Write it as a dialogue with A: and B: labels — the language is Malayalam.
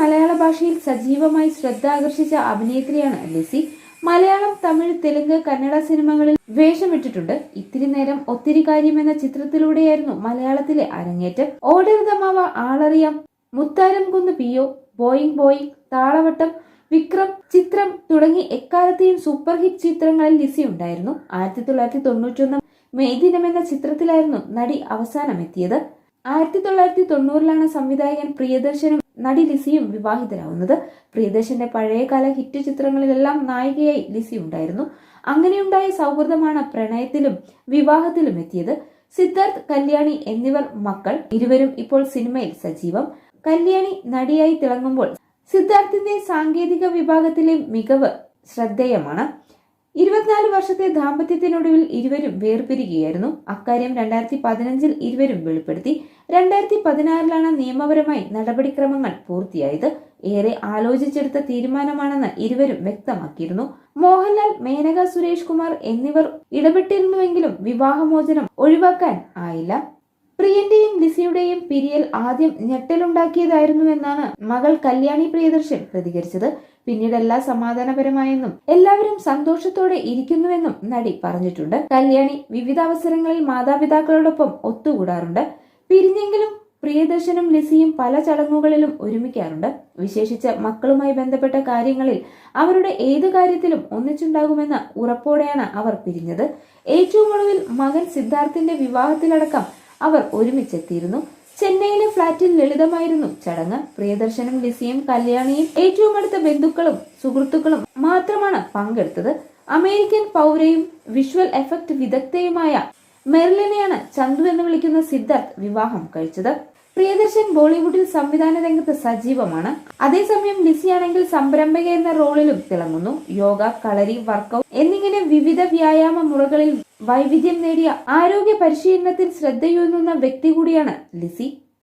A: മലയാള ഭാഷയിൽ സജീവമായി ശ്രദ്ധ ആകർഷിച്ച അഭിനേത്രിയാണ് ലിസി. മലയാളം തമിഴ് തെലുങ്ക് കന്നഡ സിനിമകളിൽ വേഷമിട്ടിട്ടുണ്ട്. ഇത്തിരി നേരം ഒത്തിരി കാര്യം എന്ന ചിത്രത്തിലൂടെയായിരുന്നു മലയാളത്തിലെ അരങ്ങേറ്റം. ഓടരുതമാവ ആളറിയാം. Mutharam Kunnu P O Boeing Boeing Thalavattam Vikram Chithram തുടങ്ങി എക്കാലത്തെയും സൂപ്പർ ഹിറ്റ് ചിത്രങ്ങളിൽ ലിസി ഉണ്ടായിരുന്നു. ആയിരത്തി തൊള്ളായിരത്തി തൊണ്ണൂറ്റൊന്ന് മെയ് ദിനം എന്ന ചിത്രത്തിലായിരുന്നു നടി അവസാനം എത്തിയത് ആയിരത്തി തൊള്ളായിരത്തി തൊണ്ണൂറിലാണ് സംവിധായകൻ പ്രിയദർശനും നടി ലിസിയും വിവാഹിതരാവുന്നത്. പ്രിയദർശന്റെ പഴയകാല ഹിറ്റ് ചിത്രങ്ങളിലെല്ലാം നായികയായി ലിസി ഉണ്ടായിരുന്നു. അങ്ങനെയുണ്ടായ സൗഹൃദമാണ് പ്രണയത്തിലും വിവാഹത്തിലും എത്തിയത്. സിദ്ധാർത്ഥ് കല്യാണി എന്നിവർ മക്കൾ. ഇരുവരും ഇപ്പോൾ സിനിമയിൽ സജീവം. കല്യാണി നടിയായി തിളങ്ങുമ്പോൾ സിദ്ധാർത്ഥിന്റെ സാങ്കേതിക വിഭാഗത്തിലെ മികവ് ശ്രദ്ധേയമാണ്. ഇരുപത്തിനാല് വർഷത്തെ ദാമ്പത്യത്തിനൊടുവിൽ ഇരുവരും വേർപിരിക്കുകയായിരുന്നു അക്കാര്യം രണ്ടായിരത്തി പതിനഞ്ചിൽ ഇരുവരും വെളിപ്പെടുത്തി. രണ്ടായിരത്തി പതിനാറിലാണ് നിയമപരമായി നടപടിക്രമങ്ങൾ പൂർത്തിയായത്. ഏറെ ആലോചിച്ചെടുത്ത തീരുമാനമാണെന്ന് ഇരുവരും വ്യക്തമാക്കിയിരുന്നു. മോഹൻലാൽ മേനക സുരേഷ് കുമാർ എന്നിവർ ഇടപെട്ടിരുന്നുവെങ്കിലും വിവാഹമോചനം ഒഴിവാക്കാൻ ആയില്ല. പ്രിയന്റെയും ലിസിയുടെയും പിരിയൽ ആദ്യം ഞെട്ടലുണ്ടാക്കിയതായിരുന്നുവെന്നാണ് മകൾ കല്യാണി പ്രിയദർശൻ പ്രതികരിച്ചത്. പിന്നീട് എല്ലാ സമാധാനപരമായെന്നും എല്ലാവരും സന്തോഷത്തോടെ ഇരിക്കുന്നുവെന്നും നടി പറഞ്ഞിട്ടുണ്ട്. കല്യാണി വിവിധ അവസരങ്ങളിൽ മാതാപിതാക്കളോടൊപ്പം ഒത്തുകൂടാറുണ്ട്. പിരിഞ്ഞെങ്കിലും പ്രിയദർശനും ലിസിയും പല ചടങ്ങുകളിലും ഒരുമിക്കാറുണ്ട്. വിശേഷിച്ച് മക്കളുമായി ബന്ധപ്പെട്ട കാര്യങ്ങളിൽ അവരുടെ ഏതു കാര്യത്തിലും ഒന്നിച്ചുണ്ടാകുമെന്ന ഉറപ്പോടെയാണ് അവർ പിരിഞ്ഞത്. ഏറ്റവും ഒടുവിൽ മകൻ സിദ്ധാർത്ഥിന്റെ വിവാഹത്തിലടക്കം അവർ ഒരുമിച്ചെത്തിയിരുന്നു. ചെന്നൈയിലെ ഫ്ളാറ്റിൽ ലളിതമായിരുന്നു ചടങ്ങ്. പ്രിയദർശനും ലിസിയും കല്യാണിയും ഏറ്റവും അടുത്ത ബന്ധുക്കളും സുഹൃത്തുക്കളും മാത്രമാണ് പങ്കെടുത്തത്. അമേരിക്കൻ പൗരയും വിഷ്വൽ എഫക്ട് വിദഗ്ധയുമായ മെർലിനെയാണ് ചന്തു എന്ന് വിളിക്കുന്ന സിദ്ധാർത്ഥ് വിവാഹം കഴിച്ചത്. പ്രിയദർശൻ ബോളിവുഡിൽ സംവിധാന രംഗത്ത് സജീവമാണ്. അതേസമയം ലിസിയാണെങ്കിൽ സംരംഭക എന്ന റോളിലും തിളങ്ങുന്നു. യോഗ കളരി വർക്കൗട്ട് എന്നിങ്ങനെ വിവിധ വ്യായാമ മുറകളിൽ വൈവിധ്യം നേടിയ ആരോഗ്യ പരിശീലനത്തിൽ ശ്രദ്ധയൂന്നുന്ന വ്യക്തി കൂടിയാണ് ലിസി.